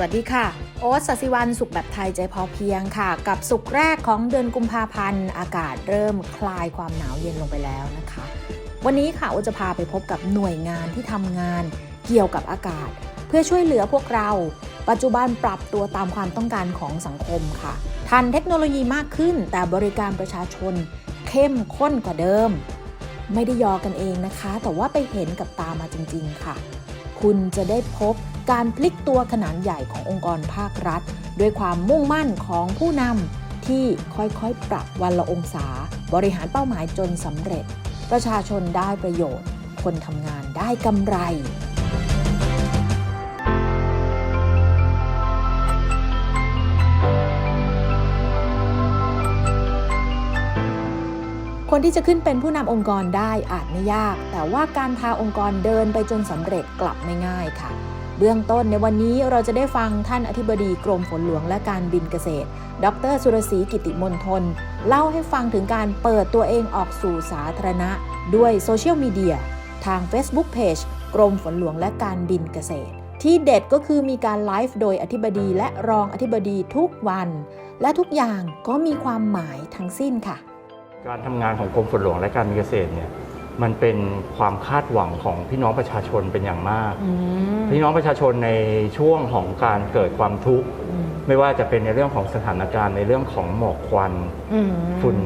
สวัสดีค่ะ โอ๊ตสศิวันสุขแบบไทยใจพอเพียงค่ะ กับสุขแรกของเดือนกุมภาพันธ์ อากาศเริ่มคลายความหนาวเย็นลงไปแล้วนะคะ วันนี้ค่ะโอ๊ตจะพาไปพบกับหน่วยงานที่ทำงานเกี่ยวกับอากาศ เพื่อช่วยเหลือพวกเรา ปัจจุบันปรับตัวตามความต้องการของสังคมค่ะ ทันเทคโนโลยีมากขึ้น แต่บริการประชาชน เข้มข้นกว่าเดิม ไม่ได้ยอกันเองนะคะ แต่ว่าไปเห็นกับตามาจริง ๆ ค่ะ คุณจะได้พบ การพลิกตัวขนาดใหญ่ขององค์กรภาครัฐ ด้วยความมุ่งมั่นของผู้นำที่ค่อยๆ ปรับวันละองศา บริหารเป้าหมายจนสำเร็จ ประชาชนได้ประโยชน์ คนทำงานได้กำไรคนที่จะขึ้นเป็นผู้นำองค์กรได้อาจไม่ยาก แต่ว่าการพาองค์กรเดินไปจนสำเร็จกลับไม่ง่ายค่ะ เบื้องต้นในวันนี้เราจะได้ฟังท่านอธิบดีกรมฝนหลวงและการบินเกษตร ดรสุรศรีกิติมนทน เล่าให้ฟังถึงการเปิดตัวเองออกสู่สาธารณะ ด้วยโซเชียลมีเดียทาง Facebook Page กรมฝนหลวงและการบินเกษตร ที่เด็ดก็คือมีการไลฟ์โดยอธิบดีและรองอธิบดีทุกวัน และทุกอย่างก็มีความหมายทั้งสิ้นค่ะ การทำงานของกรมฝนหลวงและการบินเกษตรเนี่ย มันเป็นความคาดหวังของพี่น้องประชาชนเป็นอย่างมาก พี่น้องประชาชนในช่วงของการเกิดความทุกข์ ไม่ว่าจะเป็นในเรื่องของสถานการณ์ในเรื่องของหมอกควันฝุ่น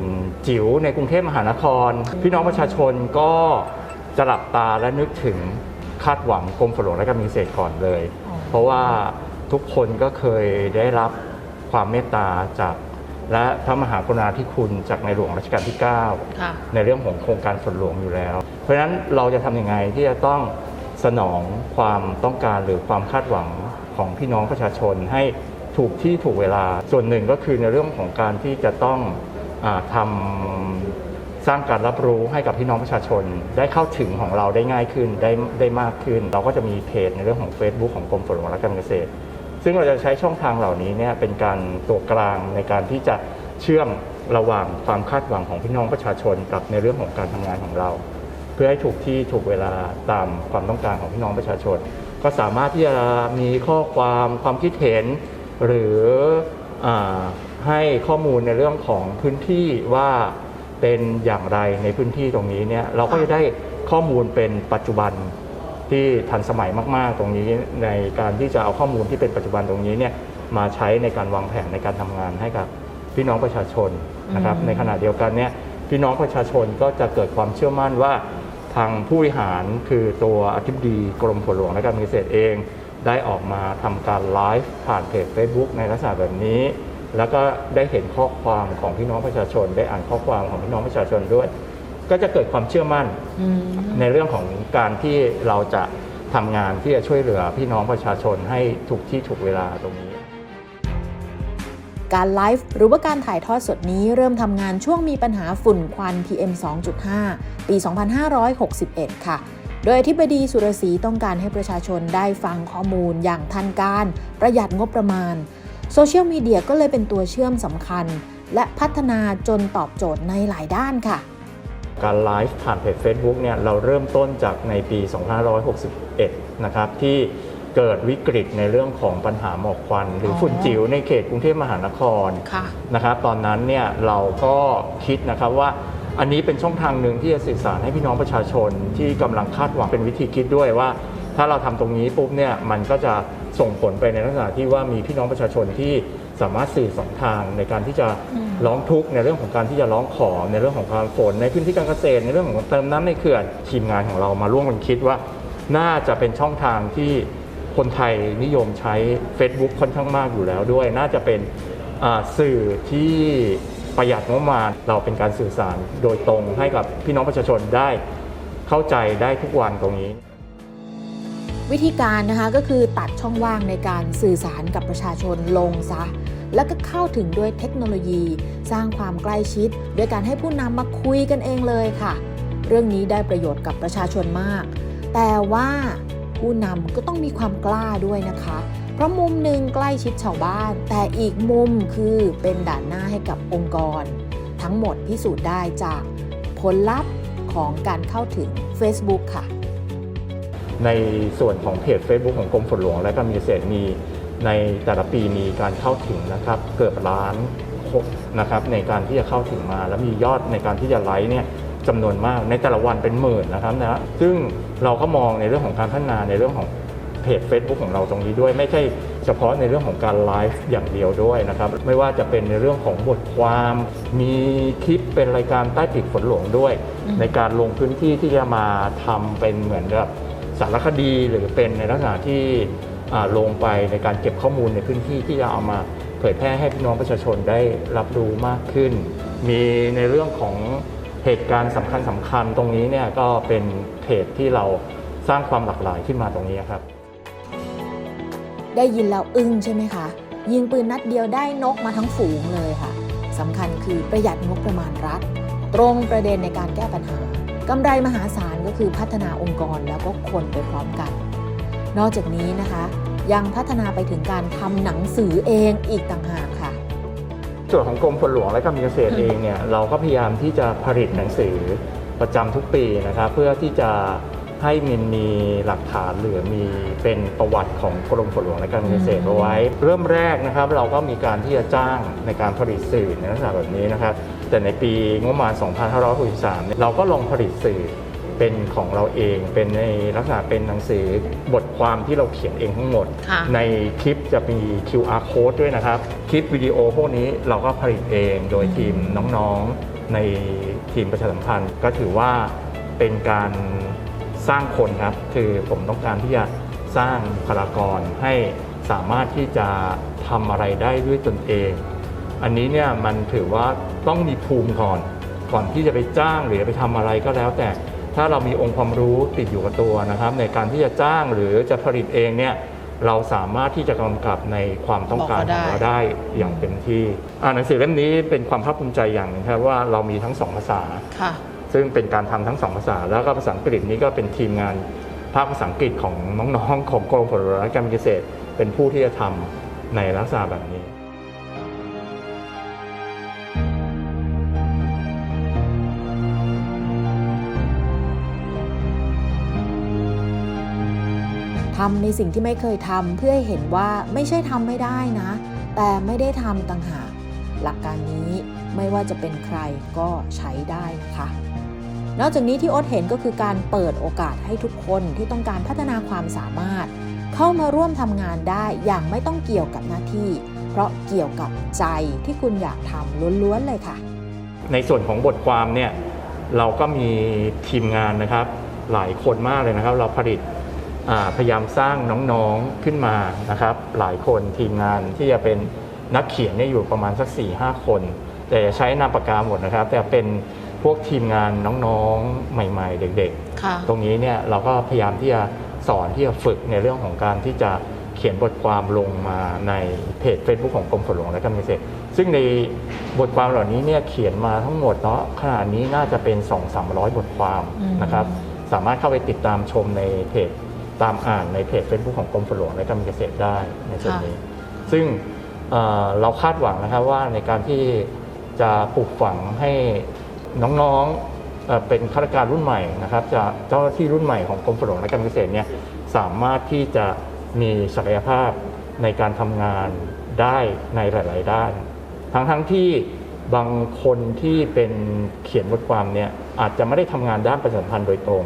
จิ๋วในกรุงเทพมหานคร พี่น้องประชาชนก็จะหลับตาและนึกถึงคาดหวังกรมฝนหลวงและการบินเกษตรก่อนเลยอ๋อเพราะว่าทุกคนก็เคยได้รับความเมตตาจาก และพระมหากรุณาธิคุณจากในหลวงรัชกาลที่9ค่ะในเรื่องของโครงการฝนหลวงอยู่แล้ว เพราะฉะนั้นเราจะทำยังไงที่จะต้องสนองความต้องการหรือความคาดหวังของพี่น้องประชาชนให้ถูกที่ถูกเวลา ส่วนหนึ่งก็คือในเรื่องของการที่จะต้องอาทำสร้างการรับรู้ให้กับพี่น้องประชาชน ได้เข้าถึงของเราได้ง่ายขึ้นได้ได้มากขึ้น เราก็จะมีเพจในเรื่องของ Facebook ของกรมฝนหลวงและการเกษตร ซึ่งเราจะใช้ช่องทางเหล่านี้เนี่ยเป็นการตัวกลางในการที่จะเชื่อมระหว่างความคาดหวังของพี่น้องประชาชนกับในเรื่องของการทำงานของเรา เพื่อให้ถูกที่ถูกเวลาตามความต้องการของพี่น้องประชาชน ก็สามารถที่จะมีข้อความความคิดเห็น หรืออให้ข้อมูลในเรื่องของพื้นที่ว่าเป็นอย่างไรในพื้นที่ตรงนี้เนี่ยเราก็จะได้ข้อมูลเป็นปัจจุบัน ที่ทันสมัยมาก ๆ ตรงนี้ในการที่จะเอาข้อมูลที่เป็นปัจจุบันตรงนี้เนี่ยมาใช้ในการวางแผนในการทำงานให้กับพี่น้องประชาชนนะครับอืมในขณะเดียวกันเนี่ยพี่น้องประชาชนก็จะเกิดความเชื่อมั่นว่าทางผู้บริหารคือตัวอธิบดีกรมฝนหลวงและการเกษตรเอง ได้ออกมาทำการไลฟ์ผ่านเพจ Facebook ในลักษณะแบบนี้ แล้วก็ได้เห็นข้อความของพี่น้องประชาชน ได้อ่านข้อความของพี่น้องประชาชนด้วย ก็จะเกิดความเชื่อมั่นอืมในเรื่องของการที่เราจะทำงานที่จะช่วยเหลือพี่น้องประชาชนให้ถูกที่ถูกเวลาตรงนี้ การไลฟ์หรือว่าการถ่ายทอดสดนี้เริ่มทำงานช่วงมีปัญหาฝุ่นควัน PM 2.5 ปี 2561 ค่ะ โดยอธิบดีสุรศรีต้องการให้ประชาชนได้ฟังข้อมูลอย่างทันการ ประหยัดงบประมาณ โซเชียลมีเดียก็เลยเป็นตัวเชื่อมสำคัญ และพัฒนาจนตอบโจทย์ในหลายด้านค่ะ การไลฟ์ผ่านเพจ Facebook เนี่ยเราเริ่มต้นจากในปี 2561 นะครับที่เกิดวิกฤตในเรื่องของปัญหาหมอกควัน หรือออฝุ่นจิ๋วในเขตกรุงเทพมหานครค่ะนะครับตอนนั้นเนี่ยเราก็คิดนะครับว่าอันนี้เป็นช่องทางหนึ่งที่จะสื่อสารให้พี่น้องประชาชนที่กำลังคาดหวังเป็นวิธีคิดด้วยว่า ถ้าเราทำตรงนี้ปุ๊บเนี่ยมันก็จะ ส่งผลไปในลักษณะที่ว่ามีพี่น้องประชาชนที่สามารถสื่อสองทางในการที่จะอืมร้องทุกข์ในเรื่องของการที่จะร้องขอในเรื่องของการฝนในพื้นที่การเกษตรในเรื่องของเติมน้ำในเขื่อนทีมงานของเรามาร่วมกันคิดว่า น่าจะเป็นช่องทางที่คนไทยนิยมใช้ Facebook ค่อนข้างมากอยู่แล้วด้วย น่าจะเป็นอ่าสื่อที่ประหยัดงบประมาณเราเป็นการสื่อสารโดยตรงให้กับพี่น้องประชาชนได้เข้าใจได้ทุกวันตรงนี้ วิธีการนะคะก็คือตัดช่องว่างในการสื่อสารกับประชาชนลงซะแล้วก็เข้าถึงด้วยเทคโนโลยี สร้างความใกล้ชิด ด้วยการให้ผู้นำมาคุยกันเองเลยค่ะ เรื่องนี้ได้ประโยชน์กับประชาชนมาก แต่ว่าผู้นำก็ต้องมีความกล้าด้วยนะคะ เพราะมุมหนึ่งใกล้ชิดชาวบ้าน แต่อีกมุมคือเป็นด่านหน้าให้กับองค์กร ทั้งหมดพิสูจน์ได้จากผลลัพธ์ของการเข้าถึง Facebook ค่ะ ในส่วนของเพจ Facebook ของกรมฝนหลวง และการบินเกษตรมีในแต่ละปีมีการเข้าถึงนะครับเกือบล้านนนะครับในการที่จะเข้าถึงมา แล้วมียอดในการที่จะไลค์เนี่ยจำนวนมากในแต่ละวันเป็นหมื่นนะครับนะซึ่งเราก็มองในเรื่องของการพัฒนาในเรื่องของเพจ Facebook ของเราตรงนี้ด้วย ไม่ใช่เฉพาะในเรื่องของการไลฟ์อย่างเดียวด้วยนะครับ ไม่ว่าจะเป็นในเรื่องของบทความ มีคลิปเป็นรายการใต้ปีกฝนหลวงด้วย ในการลงพื้นที่ที่จะมาทำเป็นเหมือนกับ สารคดีหรือเป็นในลักษณะที่ลงไปในการเก็บข้อมูลในพื้นที่ที่จะเอามาเผยแพร่ให้พี่น้องประชาชนได้รับรู้มากขึ้น มีในเรื่องของเหตุการณ์สำคัญสำคัญๆตรงนี้เนี่ยก็เป็นเพจที่เราสร้างความหลากหลายขึ้นมาตรงนี้ครับ ได้ยินแล้วอึ้งใช่ไหมคะ ยิงปืนนัดเดียวได้นกมาทั้งฝูงเลยค่ะสำคัญคือประหยัดงบประมาณรัฐ ตรงประเด็นในการแก้ปัญหา กำไรมหาศาลก็คือพัฒนาองค์กรแล้วก็คนไปพร้อมกัน นอกจากนี้นะคะยังพัฒนาไปถึงการทำหนังสือเองอีกต่างหากค่ะ ส่วนของกรมฝนหลวงและการบินเกษตรเองเนี่ยเราก็พยายามที่จะผลิตหนังสือประจำทุกปีนะครับเพื่อที่จะให้มันมีหลักฐานหรือมีเป็นประวัติของกรมฝนหลวงและการบินเกษตรเอาไว้ เริ่มแรกนะครับ เราก็มีการที่จะจ้างในการผลิตสื่อในลักษณะแบบนี้นะครับ แต่ในปีงบประมาณ 2563เนี่ยเราก็ลองผลิตสื่อเป็นของเราเองเป็นในลักษณะเป็นหนังสือบทความที่เราเขียนเองทั้งหมดค่ะในคลิปจะมี QR code ด้วยนะครับ คลิปวิดีโอพวกนี้เราก็ผลิตเองโดยทีมน้องๆในทีมประชาสัมพันธ์ ก็ถือว่าเป็นการสร้างคนครับ คือผมต้องการที่จะสร้างบุคลากรให้สามารถที่จะทำอะไรได้ด้วยตนเอง อันนี้เนี่ยมันถือว่าต้องมีภูมิก่อน ก่อนที่จะไปจ้างหรือไปทำอะไรก็แล้ว แต่ถ้าเรามีองค์ความรู้ติดอยู่กับตัวนะครับ ในการที่จะจ้างหรือจะผลิตเองเนี่ยเราสามารถที่จะกำกับในความต้องการบอกขเขาได้องเราได้อย่างเต็มที่อ่าหนังสือเล่มนี้เป็นความภาคภูมิใจอย่างหนึงครับว่าเรามีทั้งสองภาษาค่ะซึ่งเป็นการทำทั้งสองภาษา แล้วก็ภาษาอังกฤษนี้ก็เป็นทีมงานภาคภาษาอังกฤษของน้องๆของกรมผลและการเกษตร เป็นผู้ที่จะทำในลักษณะแบบนี้ำในสิ่งที่ไม่เคยทำเพื่อให้เห็นว่าไม่ใช่ทำไม่ได้นะ แต่ไม่ได้ทำต่างหาก หลักการนี้ไม่ว่าจะเป็นใครก็ใช้ได้นะคะ นอกจากนี้ที่อ๊ตเห็นก็คือการเปิดโอกาสให้ทุกคนที่ต้องการพัฒนาความสามารถ เข้ามาร่วมทำงานได้อย่างไม่ต้องเกี่ยวกับหน้าที่ เพราะเกี่ยวกับใจที่คุณอยากทำล้วนๆเลยค่ะ ในส่วนของบทความเนี่ยเราก็มีทีมงานนะครับหลายคนมากเลยนะครับ เราผลิต พยายามสร้างน้องๆขึ้นมานะครับ หลายคนทีมงานที่จะเป็นนักเขียนเนี่ยอยู่ประมาณสัก4ี่ห้าคน แต่ใช้นามปากกาหมดนะครับ แต่เป็นพวกทีมงานน้องๆใหม่ ๆ เด็กๆค่ะตรงนี้เนี่ยเราก็พยายามที่จะสอนที่จะฝึกในเรื่องของการที่จะเขียนบทความลงมาในเพจ Facebook ของกรมฝนหลวงและการเกษตรซึ่งในบทความเหล่านี้เนี่ยเขียนมาทั้งหมดเนาะขนาดนี้น่าจะเป็น 2 3 0 0 บทความอืมนะครับ สามารถเข้าไปติดตามชมในเพจ ตามอ่านในเพจ Facebook ของกรมฝนหลวงและการเกษตรได้ในส่วนนี้ ซึ่งเอ่อเราคาดหวังนะครับว่าในการที่จะปลูกฝังให้น้องๆเอ่อเป็นข้าราชการรุ่นใหม่นะครับจะเจ้าหน้าที่รุ่นใหม่ของกรมฝนหลวงและการเกษตรเนี่ยสามารถที่จะมีศักยภาพในการทำงานได้ในหลาย ๆ ด้าน ทั้งทั้งที่บางคนที่เป็นเขียนบทความเนี่ยอาจจะไม่ได้ทำงานด้านประชาสัมพันธ์โดยตรง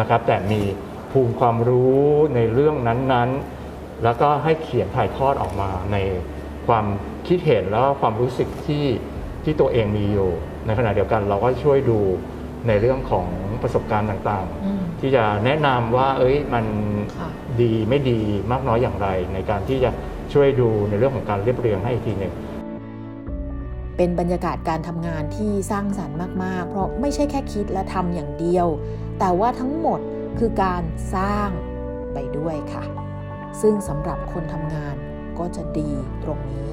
นะครับ แต่มี ภูมิความรู้ในเรื่องนั้นๆ แล้วก็ให้เขียนถ่ายทอดออกมาในความคิดเห็นแล้วก็ความรู้สึกที่ที่ตัวเองมีอยู่ ในขณะเดียวกันเราก็ช่วยดูในเรื่องของประสบการณ์ต่างอืมๆที่จะแนะนำว่า เอ้ยมันค่ะดีไม่ดีมากน้อยอย่างไร ในการที่จะช่วยดูในเรื่องของการเรียบเรียงให้อีกทีหนึ่งเป็นบรรยากาศการทำงานที่สร้างสรรค์มาก ๆ เพราะไม่ใช่แค่คิดและทำอย่างเดียว แต่ว่าทั้งหมด คือการสร้างไปด้วยค่ะ ซึ่งสำหรับคนทำงานก็จะดีตรงนี้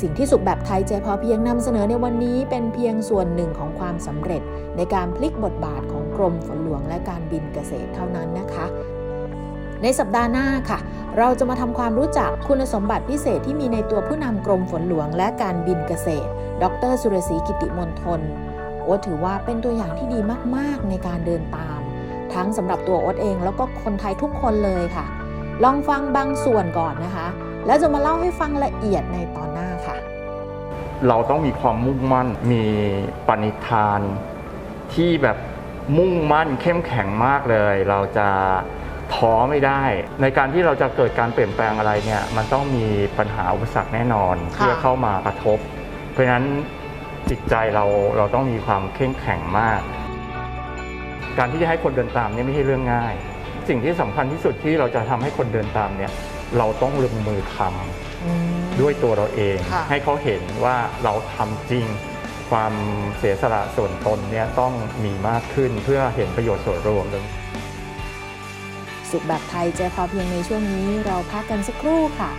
สิ่งที่สุขแบบไทยใจพอเพียงนำเสนอในวันนี้เป็นเพียงส่วนหนึ่งของความสำเร็จในการพลิกบทบาทของกรมฝนหลวงและการบินเกษตรเท่านั้นนะคะ ในสัปดาห์หน้าค่ะ เราจะมาทำความรู้จักคุณสมบัติพิเศษที่มีในตัวผู้นำกรมฝนหลวงและการบินเกษตร ดร สุรศรีกิติมนทนโอ๊ตถือว่าเป็นตัวอย่างที่ดีมาก ๆ ในการเดินตาม ทั้งสำหรับตัวโอ๊ตเอง แล้วก็คนไทยทุกคนเลยค่ะ ลองฟังบางส่วนก่อนนะคะ แล้วจะมาเล่าให้ฟังละเอียดในตอนหน้าค่ะ เราต้องมีความมุ่งมั่นมีปณิธาน ที่แบบมุ่งมั่นเข้มแข็งมากเลย เราจะท้อไม่ได้ ในการที่เราจะเกิดการเปลี่ยนแปลงอะไรเนี่ย มันต้องมีปัญหาอุปสรรคแน่นอนค่ะที่จะเข้ามากระทบ เพราะฉะนั้นจิตใจเราเราต้องมีความเข้มแข็งมาก การที่จะให้คนเดินตามเนี่ยไม่ใช่เรื่องง่าย สิ่งที่สำคัญที่สุดที่เราจะทำให้คนเดินตามเนี่ยเราต้องลงมือทำด้วยตัวเราเองค่ะให้เขาเห็นว่าเราทำจริงความเสียสละส่วนตนเนี่ยต้องมีมากขึ้นเพื่อเห็นประโยชน์ส่วนรวมสุขแบบไทยใจพอเพียงในช่วงนี้เราพักกันสักครู่ค่ะ